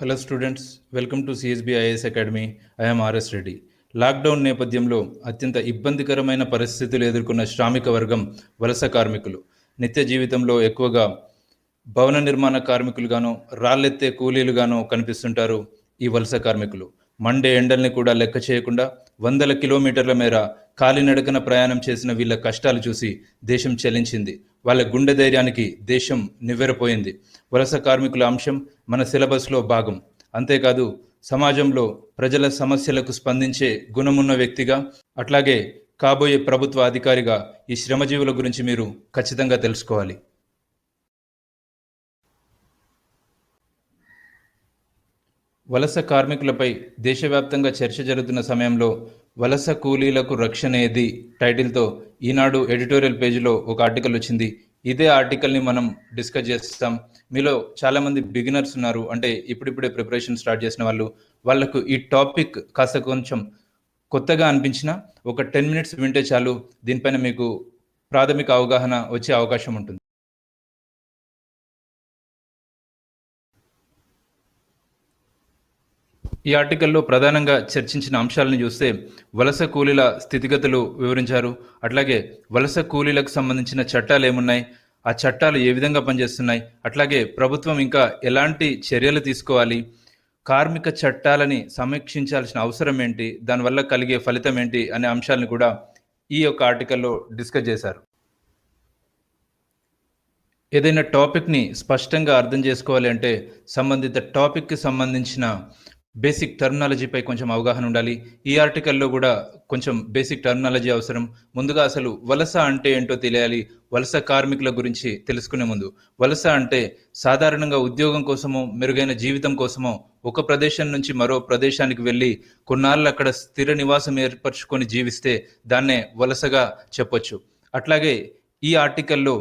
Hello students welcome to CSB IS academy I'm RS Reddy lockdown నేపథ్యంలో అత్యంత ఇబ్బందికరమైన పరిస్థితులు ఎదుర్కొన్న శ్రామిక వర్గం వలస కార్మికులు. నిత్య జీవితంలో ఎక్కువగా భవన నిర్మాణ కార్మికులుగాను రాళ్ళెత్తే కూలీలుగాను కనిపిస్తుంటారు ఈ వలస కార్మికులు. మండే ఎండల్ని కూడా లెక్క చేయకుండా వందల కిలోమీటర్ల మేర కాలినడకన ప్రయాణం చేసిన వీళ్ళ కష్టాలు చూసి దేశం చెలించింది. వాళ్ళ గుండె ధైర్యానికి దేశం నివ్వెరపోయింది. వలస కార్మికుల అంశం మన సిలబస్లో భాగం. అంతేకాదు సమాజంలో ప్రజల సమస్యలకు స్పందించే గుణమున్న వ్యక్తిగా అట్లాగే కాబోయే ప్రభుత్వ అధికారిగా ఈ శ్రమజీవుల గురించి మీరు ఖచ్చితంగా తెలుసుకోవాలి. వలస కార్మికులపై దేశవ్యాప్తంగా చర్చ జరుగుతున్న సమయంలో వలస కూలీలకు రక్షణ ఏది? టైటిల్తో ఈనాడు ఎడిటోరియల్ పేజీలో ఒక ఆర్టికల్ వచ్చింది. ఇదే ఆర్టికల్ని మనం డిస్కస్ చేస్తాం. మీలో చాలామంది బిగినర్స్ ఉన్నారు. అంటే ఇప్పుడిప్పుడే ప్రిపరేషన్ స్టార్ట్ చేసిన వాళ్ళు. వాళ్ళకు ఈ టాపిక్ కాస్త కొంచెం కొత్తగా అనిపించిన ఒక టెన్ మినిట్స్ వింటే చాలు. దీనిపైన మీకు ప్రాథమిక అవగాహన వచ్చే అవకాశం ఉంటుంది. ఈ ఆర్టికల్లో ప్రధానంగా చర్చించిన అంశాలను చూస్తే వలస కూలీల స్థితిగతులు వివరించారు. అట్లాగే వలస కూలీలకు సంబంధించిన చట్టాలు ఏమున్నాయి? ఆ చట్టాలు ఏ విధంగా పనిచేస్తున్నాయి? అట్లాగే ప్రభుత్వం ఇంకా ఎలాంటి చర్యలు తీసుకోవాలి? కార్మిక చట్టాలని సమీక్షించాల్సిన అవసరం ఏంటి? దానివల్ల కలిగే ఫలితం ఏంటి? అనే అంశాలను కూడా ఈ యొక్క ఆర్టికల్లో డిస్కస్ చేశారు. ఏదైనా టాపిక్ని స్పష్టంగా అర్థం చేసుకోవాలి అంటే సంబంధిత టాపిక్కి సంబంధించిన బేసిక్ టర్మినాలజీపై కొంచెం అవగాహన ఉండాలి. ఈ ఆర్టికల్లో కూడా కొంచెం బేసిక్ టర్మినాలజీ అవసరం. ముందుగా అసలు వలస అంటే ఏంటో తెలియాలి. వలస కార్మికుల గురించి తెలుసుకునే ముందు. వలస అంటే సాధారణంగా ఉద్యోగం కోసమో మెరుగైన జీవితం కోసమో ఒక ప్రదేశం నుంచి మరో ప్రదేశానికి వెళ్ళి కొన్నాళ్ళు అక్కడ స్థిర నివాసం ఏర్పరచుకొని జీవిస్తే దాన్నే వలసగా చెప్పొచ్చు. అట్లాగే ఈ ఆర్టికల్లో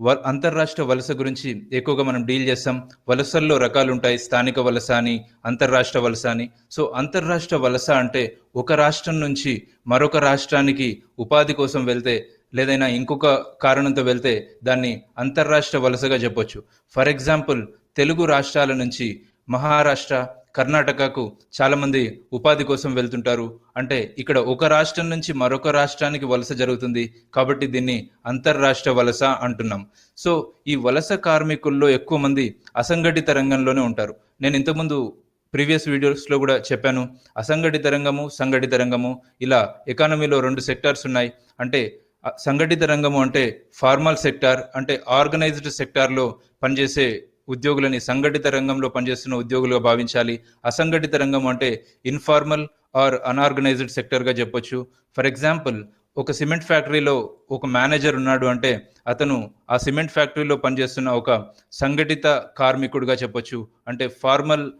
అంతర్రాష్ట్ర వలస గురించి ఎక్కువగా మనం డీల్ చేస్తాం. వలసల్లో రకాలు ఉంటాయి స్థానిక వలస అని అంతర్రాష్ట్ర వలస అని. సో అంతర్రాష్ట్ర వలస అంటే ఒక రాష్ట్రం నుంచి మరొక రాష్ట్రానికి ఉపాధి కోసం వెళ్తే లేదైనా ఇంకొక కారణంతో వెళ్తే దాన్ని అంతర్రాష్ట్ర వలసగా చెప్పొచ్చు. ఫర్ ఎగ్జాంపుల్ తెలుగు రాష్ట్రాల నుంచి మహారాష్ట్ర కర్ణాటకకు చాలామంది ఉపాధి కోసం వెళ్తుంటారు. అంటే ఇక్కడ ఒక రాష్ట్రం నుంచి మరొక రాష్ట్రానికి వలస జరుగుతుంది. కాబట్టి దీన్ని అంతర్రాష్ట్ర వలస అంటున్నాం. సో ఈ వలస కార్మికుల్లో ఎక్కువ మంది అసంఘటిత రంగంలోనే ఉంటారు. నేను ఇంతకుముందు ప్రీవియస్ వీడియోస్లో కూడా చెప్పాను. అసంఘటిత రంగము సంఘటిత రంగము. ఇలా ఎకానమీలో రెండు సెక్టార్స్ ఉన్నాయి. అంటే సంఘటిత రంగము అంటే ఫార్మల్ సెక్టార్ అంటే ఆర్గనైజ్డ్ సెక్టార్లో పనిచేసే ఉద్యోగులని సంఘటిత రంగంలో పనిచేస్తున్న ఉద్యోగులుగా భావించాలి. అసంఘటిత రంగం అంటే ఇన్ఫార్మల్ ఆర్ అన్ఆర్గనైజ్డ్ సెక్టర్గా చెప్పొచ్చు. ఫర్ ఎగ్జాంపుల్ ఒక సిమెంట్ ఫ్యాక్టరీలో ఒక మేనేజర్ ఉన్నాడు అంటే అతను ఆ సిమెంట్ ఫ్యాక్టరీలో పనిచేస్తున్న ఒక సంఘటిత కార్మికుడిగా చెప్పొచ్చు. అంటే ఫార్మల్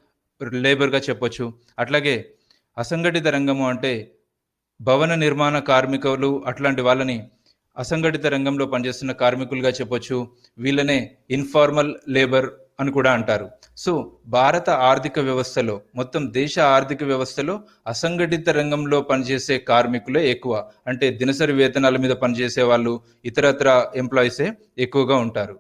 లేబర్గా చెప్పొచ్చు. అట్లాగే అసంఘటిత రంగము అంటే భవన నిర్మాణ కార్మికులు అట్లాంటి వాళ్ళని అసంఘటిత రంగంలో పనిచేస్తున్న కార్మికులుగా చెప్పొచ్చు వీళ్ళనే ఇన్ఫార్మల్ లేబర్ అని కూడా అంటారు. సో భారత ఆర్థిక వ్యవస్థలో మొత్తం దేశ ఆర్థిక వ్యవస్థలో అసంఘటిత రంగంలో పనిచేసే కార్మికులే ఎక్కువ. అంటే దినసరి వేతనాల మీద పనిచేసే వాళ్ళు ఇతరత్ర ఎంప్లాయీసే ఎక్కువగా ఉంటారు.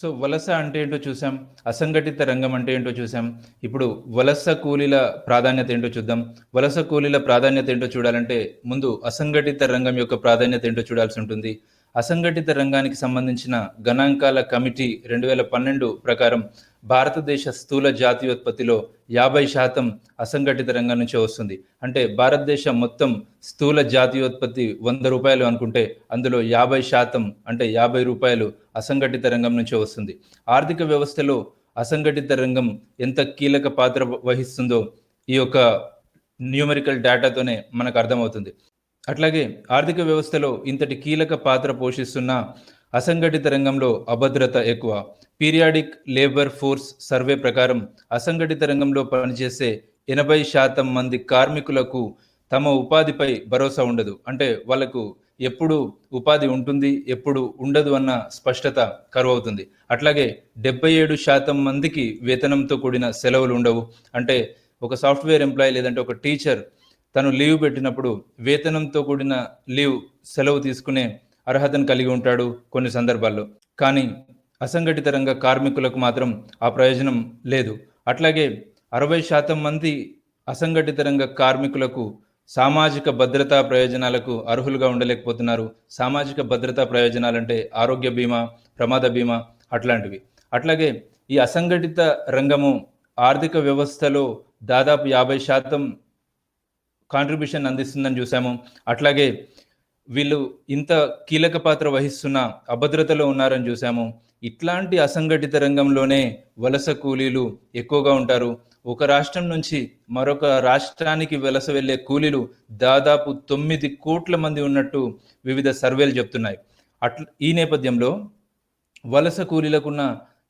సో వలస అంటే ఏంటో చూసాం అసంఘటిత రంగం అంటే ఏంటో చూసాం. ఇప్పుడు వలస కూలీల ప్రాధాన్యత ఏంటో చూద్దాం. వలస కూలీల ప్రాధాన్యత ఏంటో చూడాలంటే ముందు అసంఘటిత రంగం యొక్క ప్రాధాన్యత ఏంటో చూడాల్సి ఉంటుంది. అసంఘటిత రంగానికి సంబంధించిన గణాంకాల కమిటీ రెండు వేల పన్నెండు ప్రకారం భారతదేశ స్థూల జాతీయోత్పత్తిలో యాభై శాతం అసంఘటిత రంగం నుంచే వస్తుంది. అంటే భారతదేశం మొత్తం స్థూల జాతీయోత్పత్తి వంద రూపాయలు అనుకుంటే అందులో యాభై శాతం అంటే యాభై రూపాయలు అసంఘటిత రంగం నుంచే వస్తుంది. ఆర్థిక వ్యవస్థలో అసంఘటిత రంగం ఎంత కీలక పాత్ర వహిస్తుందో ఈ యొక్క న్యూమరికల్ డేటాతోనే మనకు అర్థమవుతుంది. అట్లాగే ఆర్థిక వ్యవస్థలో ఇంతటి కీలక పాత్ర పోషిస్తున్న అసంఘటిత రంగంలో అభద్రత ఎక్కువ. పీరియాడిక్ లేబర్ ఫోర్స్ సర్వే ప్రకారం అసంఘటిత రంగంలో పనిచేసే ఎనభై శాతం మంది కార్మికులకు తమ ఉపాధిపై భరోసా ఉండదు. అంటే వాళ్ళకు ఎప్పుడు ఉపాధి ఉంటుంది ఎప్పుడు ఉండదు అన్న స్పష్టత కరువవుతుంది అట్లాగే డెబ్బై ఏడు శాతం మందికి వేతనంతో కూడిన సెలవులు ఉండవు. అంటే ఒక సాఫ్ట్వేర్ ఎంప్లాయీ లేదంటే ఒక టీచర్ తను లీవ్ పెట్టినప్పుడు వేతనంతో కూడిన లీవ్ సెలవు తీసుకునే అర్హతను కలిగి ఉంటాడు కొన్ని సందర్భాల్లో. కానీ అసంఘటిత రంగ కార్మికులకు మాత్రం ఆ ప్రయోజనం లేదు. అట్లాగే అరవై శాతం మంది అసంఘటిత రంగ కార్మికులకు సామాజిక భద్రతా ప్రయోజనాలకు అర్హులుగా ఉండలేకపోతున్నారు. సామాజిక భద్రతా ప్రయోజనాలంటే ఆరోగ్య బీమా ప్రమాద బీమా అట్లాంటివి. అట్లాగే ఈ అసంఘటిత రంగము ఆర్థిక వ్యవస్థలో దాదాపు యాభై శాతం కాంట్రిబ్యూషన్ అందిస్తుందని చూసాము. అట్లాగే వీళ్ళు ఇంత కీలక పాత్ర వహిస్తున్న అభద్రతలో ఉన్నారని చూసాము. ఇట్లాంటి అసంఘటిత రంగంలోనే వలస కూలీలు ఎక్కువగా ఉంటారు. ఒక రాష్ట్రం నుంచి మరొక రాష్ట్రానికి వలస వెళ్ళే కూలీలు దాదాపు తొమ్మిది కోట్ల మంది ఉన్నట్టు వివిధ సర్వేలు చెప్తున్నాయి. అట్ల ఈ నేపథ్యంలో వలస కూలీలకున్న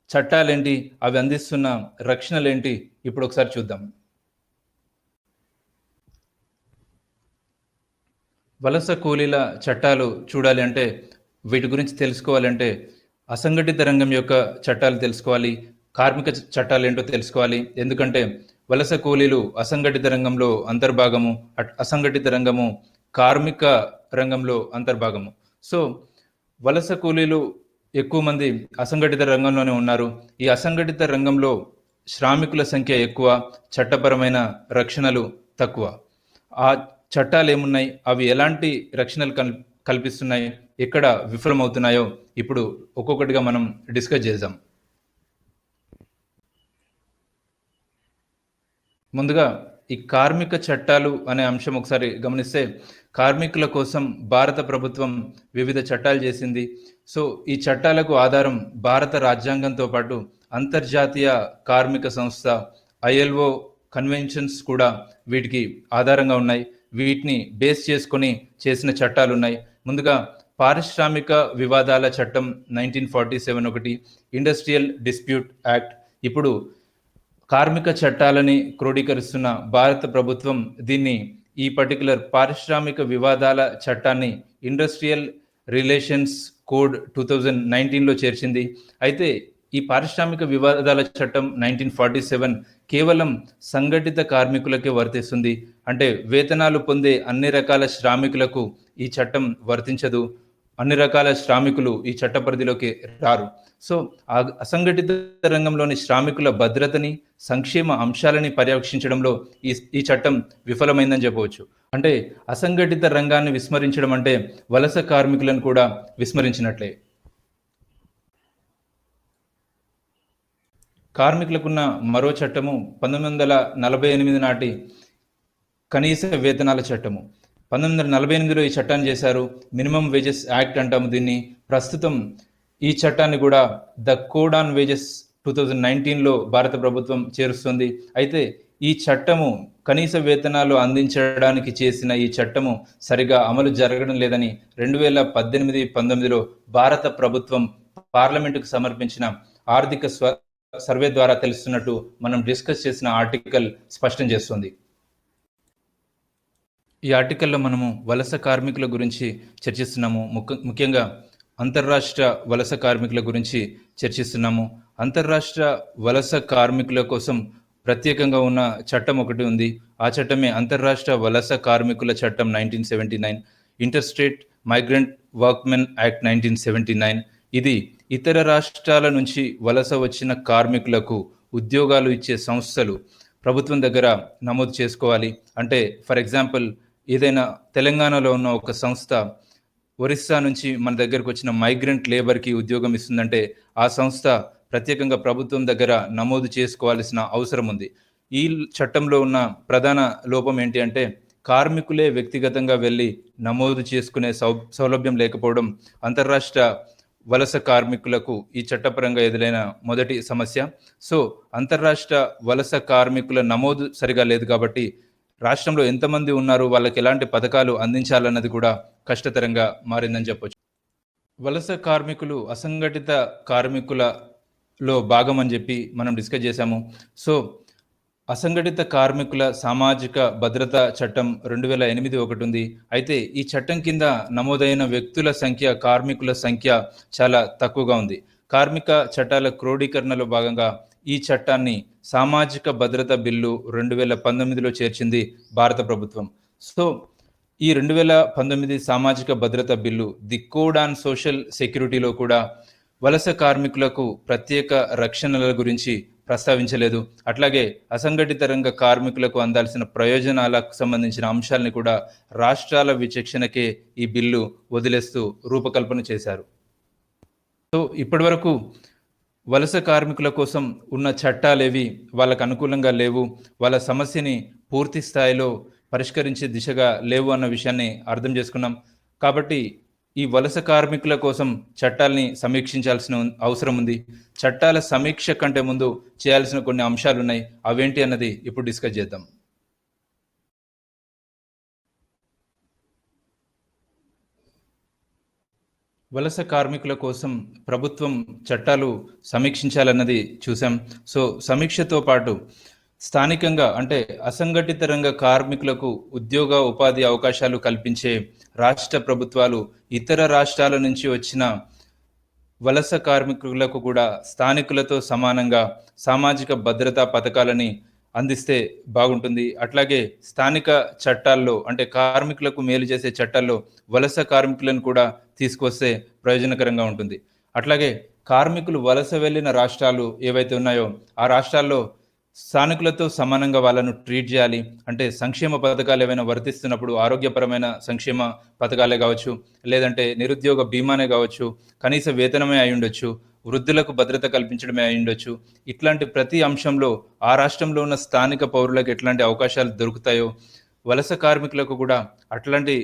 చట్టాలేంటి? అవి అందిస్తున్న రక్షణలేంటి? ఇప్పుడు ఒకసారి చూద్దాం. వలస కూలీల చట్టాలు చూడాలి అంటే వీటి గురించి తెలుసుకోవాలంటే అసంఘటిత రంగం యొక్క చట్టాలు తెలుసుకోవాలి కార్మిక చట్టాలు ఏంటో తెలుసుకోవాలి. ఎందుకంటే వలస కూలీలు అసంఘటిత రంగంలో అంతర్భాగము అసంఘటిత రంగము కార్మిక రంగంలో అంతర్భాగము. సో వలస కూలీలు ఎక్కువ మంది అసంఘటిత రంగంలోనే ఉన్నారు. ఈ అసంఘటిత రంగంలో శ్రామికుల సంఖ్య ఎక్కువ చట్టపరమైన రక్షణలు తక్కువ. ఆ చట్టాలు ఏమున్నాయి? అవి ఎలాంటి రక్షణలు కల్ కల్పిస్తున్నాయి ఎక్కడ విఫలమవుతున్నాయో ఇప్పుడు ఒక్కొక్కటిగా మనం డిస్కస్ చేద్దాం. ముందుగా ఈ కార్మిక చట్టాలు అనే అంశం ఒకసారి గమనిస్తే కార్మికుల కోసం భారత ప్రభుత్వం వివిధ చట్టాలు చేసింది. సో ఈ చట్టాలకు ఆధారం భారత రాజ్యాంగంతో పాటు అంతర్జాతీయ కార్మిక సంస్థ ఐఎల్ఓ కన్వెన్షన్స్ కూడా వీటికి ఆధారంగా ఉన్నాయి. వీటిని బేస్ చేసుకొని చేసిన చట్టాలు ఉన్నాయి. ముందుగా పారిశ్రామిక వివాదాల చట్టం నైన్టీన్ ఫార్టీ సెవెన్ ఒకటి ఇండస్ట్రియల్ డిస్ప్యూట్ యాక్ట్ ఇప్పుడు కార్మిక చట్టాలని క్రోడీకరిస్తున్న భారత ప్రభుత్వం దీన్ని ఈ పర్టికులర్ పారిశ్రామిక వివాదాల చట్టాన్ని industrial relations code two thousand నైన్టీన్లో చేర్చింది. అయితే ఈ పారిశ్రామిక వివాదాల చట్టం నైన్టీన్ ఫార్టీ సెవెన్ కేవలం సంఘటిత కార్మికులకే వర్తిస్తుంది. అంటే వేతనాలు పొందే అన్ని రకాల శ్రామికులకు ఈ చట్టం వర్తించదు. అన్ని రకాల శ్రామికులు ఈ చట్ట పరిధిలోకి రారు. సో అసంఘటిత రంగంలోని శ్రామికుల భద్రతని సంక్షేమ అంశాలని పర్యవేక్షించడంలో ఈ ఈ చట్టం విఫలమైందని చెప్పవచ్చు. అంటే అసంఘటిత రంగాన్ని విస్మరించడం అంటే వలస కార్మికులను కూడా విస్మరించినట్లే. కార్మికులకున్న మరో చట్టము పంతొమ్మిది వందల నలభై ఎనిమిది నాటి కనీస వేతనాల చట్టము. పంతొమ్మిది వందల నలభై ఎనిమిదిలో ఈ చట్టాన్ని చేశారు. మినిమం వేజెస్ యాక్ట్ అంటాము దీన్ని. ప్రస్తుతం ఈ చట్టాన్ని కూడా the code on wages two thousand నైన్టీన్లో భారత ప్రభుత్వం చేరుస్తుంది. అయితే ఈ చట్టము కనీస వేతనాలు అందించడానికి చేసిన ఈ చట్టము సరిగా అమలు జరగడం లేదని రెండు వేల పద్దెనిమిది పంతొమ్మిదిలో భారత ప్రభుత్వం పార్లమెంటుకు సమర్పించిన ఆర్థిక స్వ సర్వే ద్వారా తెలుస్తున్నట్టు మనం డిస్కస్ చేసిన ఆర్టికల్ స్పష్టం చేస్తుంది. ఈ ఆర్టికల్లో మనము వలస కార్మికుల గురించి చర్చిస్తున్నాము. ముఖ్యంగా అంతర్రాష్ట్ర వలస కార్మికుల గురించి చర్చిస్తున్నాము. అంతర్రాష్ట్ర వలస కార్మికుల కోసం ప్రత్యేకంగా ఉన్న చట్టం ఒకటి ఉంది. ఆ చట్టమే అంతర్రాష్ట్ర వలస కార్మికుల చట్టం nineteen seventy nine inter state migrant workmen act nineteen seventy nine. ఇది ఇతర రాష్ట్రాల నుంచి వలస వచ్చిన కార్మికులకు ఉద్యోగాలు ఇచ్చే సంస్థలు ప్రభుత్వం దగ్గర నమోదు చేసుకోవాలి. అంటే ఫర్ ఎగ్జాంపుల్ ఏదైనా తెలంగాణలో ఉన్న ఒక సంస్థ ఒరిస్సా నుంచి మన దగ్గరకు వచ్చిన మైగ్రెంట్ లేబర్కి ఉద్యోగం ఇస్తుందంటే ఆ సంస్థ ప్రత్యేకంగా ప్రభుత్వం దగ్గర నమోదు చేసుకోవాల్సిన అవసరం ఉంది. ఈ చట్టంలో ఉన్న ప్రధాన లోపం ఏంటి అంటే కార్మికులే వ్యక్తిగతంగా వెళ్ళి నమోదు చేసుకునే సౌ సౌలభ్యం లేకపోవడం అంతర్రాష్ట్ర వలస కార్మికులకు ఈ చట్టపరంగా ఎదురైన మొదటి సమస్య. సో అంతర్రాష్ట్ర వలస కార్మికుల నమోదు సరిగా లేదు కాబట్టి రాష్ట్రంలో ఎంతమంది ఉన్నారు? వాళ్ళకి ఎలాంటి పథకాలు అందించాలన్నది కూడా కష్టతరంగా మారిందని చెప్పొచ్చు. వలస కార్మికులు అసంఘటిత కార్మికులలో భాగం అని చెప్పి మనం డిస్కస్ చేశాము. సో అసంఘటిత కార్మికుల సామాజిక భద్రత చట్టం రెండు వేల ఎనిమిది ఒకటి ఉంది. అయితే ఈ చట్టం కింద నమోదైన వ్యక్తుల సంఖ్య కార్మికుల సంఖ్య చాలా తక్కువగా ఉంది. కార్మిక చట్టాల క్రోడీకరణలో భాగంగా ఈ చట్టాన్ని సామాజిక భద్రత బిల్లు రెండు వేల పంతొమ్మిదిలో చేర్చింది భారత ప్రభుత్వం. సో ఈ రెండు వేల పంతొమ్మిది సామాజిక భద్రత bill the code on social సెక్యూరిటీలో కూడా వలస కార్మికులకు ప్రత్యేక రక్షణల గురించి ప్రస్తావించలేదు. అట్లాగే అసంఘటిత రంగ కార్మికులకు అందాల్సిన ప్రయోజనాలకు సంబంధించిన అంశాలను కూడా రాష్ట్రాల విచక్షణకే ఈ బిల్లు వదిలేస్తూ రూపకల్పన చేశారు. సో ఇప్పటివరకు వలస కార్మికుల కోసం ఉన్న చట్టాలేవి వాళ్ళకు అనుకూలంగా లేవు వాళ్ళ సమస్యని పూర్తి స్థాయిలో పరిష్కరించే దిశగా లేవు అన్న విషయాన్ని అర్థం చేసుకున్నాం. కాబట్టి ఈ వలస కార్మికుల కోసం చట్టాల్ని సమీక్షించాల్సిన అవసరం ఉంది. చట్టాల సమీక్ష కంటే ముందు చేయాల్సిన కొన్ని అంశాలు ఉన్నాయి అవేంటి అన్నది ఇప్పుడు డిస్కస్ చేద్దాం. వలస కార్మికుల కోసం ప్రభుత్వం చట్టాలు సమీక్షించాలన్నది చూసాం సో సమీక్షతో పాటు స్థానికంగా అంటే అసంఘటిత రంగ కార్మికులకు ఉద్యోగ ఉపాధి అవకాశాలు కల్పించే రాష్ట్ర ప్రభుత్వాలు ఇతర రాష్ట్రాల నుంచి వచ్చిన వలస కార్మికులకు కూడా స్థానికులతో సమానంగా సామాజిక భద్రతా పథకాలని అందిస్తే బాగుంటుంది. అట్లాగే స్థానిక చట్టాల్లో అంటే కార్మికులకు మేలు చేసే చట్టాల్లో వలస కార్మికులను కూడా తీసుకొస్తే ప్రయోజనకరంగా ఉంటుంది. అట్లాగే కార్మికులు వలస వెళ్ళిన రాష్ట్రాలు ఏవైతే ఉన్నాయో ఆ రాష్ట్రాల్లో స్థానికులతో సమానంగా వాళ్ళను ట్రీట్ చేయాలి. అంటే సంక్షేమ పథకాలు ఏమైనా వర్తిస్తున్నప్పుడు ఆరోగ్యపరమైన సంక్షేమ పథకాలే కావచ్చు లేదంటే నిరుద్యోగ బీమానే కావచ్చు కనీస వేతనమే అయి ఉండొచ్చు వృద్ధులకు భద్రత కల్పించడమే అయి ఉండొచ్చు. ఇట్లాంటి ప్రతి అంశంలో ఆ రాష్ట్రంలో ఉన్న స్థానిక పౌరులకు ఎట్లాంటి అవకాశాలు దొరుకుతాయో వలస కార్మికులకు కూడా అట్లాంటి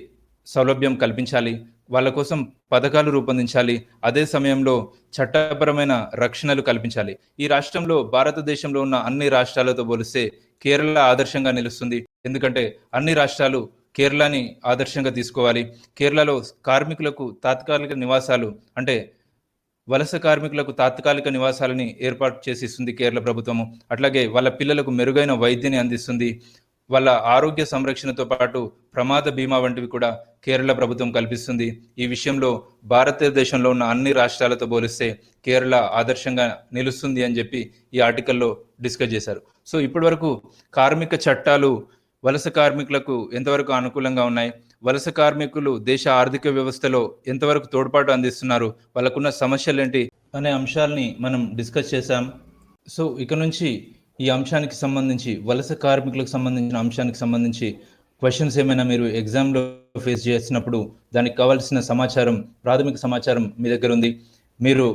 సౌలభ్యం కల్పించాలి. వాళ్ళ కోసం పథకాలు రూపొందించాలి. అదే సమయంలో చట్టపరమైన రక్షణలు కల్పించాలి. ఈ రాష్ట్రంలో భారతదేశంలో ఉన్న అన్ని రాష్ట్రాలతో పోలిస్తే కేరళ ఆదర్శంగా నిలుస్తుంది. ఎందుకంటే అన్ని రాష్ట్రాలు కేరళని ఆదర్శంగా తీసుకోవాలి. కేరళలో కార్మికులకు తాత్కాలిక నివాసాలు అంటే వలస కార్మికులకు తాత్కాలిక నివాసాలని ఏర్పాటు చేసి ఇస్తుంది కేరళ ప్రభుత్వము. అట్లాగే వాళ్ళ పిల్లలకు మెరుగైన వైద్యాన్ని అందిస్తుంది. వాళ్ళ ఆరోగ్య సంరక్షణతో పాటు ప్రమాద బీమా వంటివి కూడా కేరళ ప్రభుత్వం కల్పిస్తుంది. ఈ విషయంలో భారతదేశంలో ఉన్న అన్ని రాష్ట్రాలతో పోలిస్తే కేరళ ఆదర్శంగా నిలుస్తుంది అని చెప్పి ఈ ఆర్టికల్లో డిస్కస్ చేశారు. సో ఇప్పటివరకు కార్మిక చట్టాలు వలస కార్మికులకు ఎంతవరకు అనుకూలంగా ఉన్నాయి? వలస కార్మికులు దేశ ఆర్థిక వ్యవస్థలో ఎంతవరకు తోడ్పాటు అందిస్తున్నారు? వాళ్ళకున్న సమస్యలు ఏంటి? అనే అంశాలని మనం డిస్కస్ చేశాం. సో ఇక నుంచి ఈ అంశానికి సంబంధించి వలస కార్మికులకు సంబంధించిన అంశానికి సంబంధించి క్వశ్చన్స్ ఏమైనా మీరు ఎగ్జామ్లో ఫేస్ చేసినప్పుడు దానికి కావాల్సిన సమాచారం ప్రాథమిక సమాచారం మీ దగ్గర ఉంది. మీరు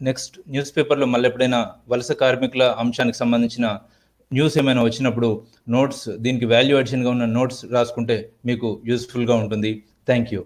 నెక్స్ట్ న్యూస్ పేపర్లో మళ్ళీ ఎప్పుడైనా వలస కార్మికుల అంశానికి సంబంధించిన న్యూస్ ఏమైనా వచ్చినప్పుడు నోట్స్ దీనికి వాల్యూ అడిషన్గా ఉన్న నోట్స్ రాసుకుంటే మీకు యూస్ఫుల్గా ఉంటుంది. Thank you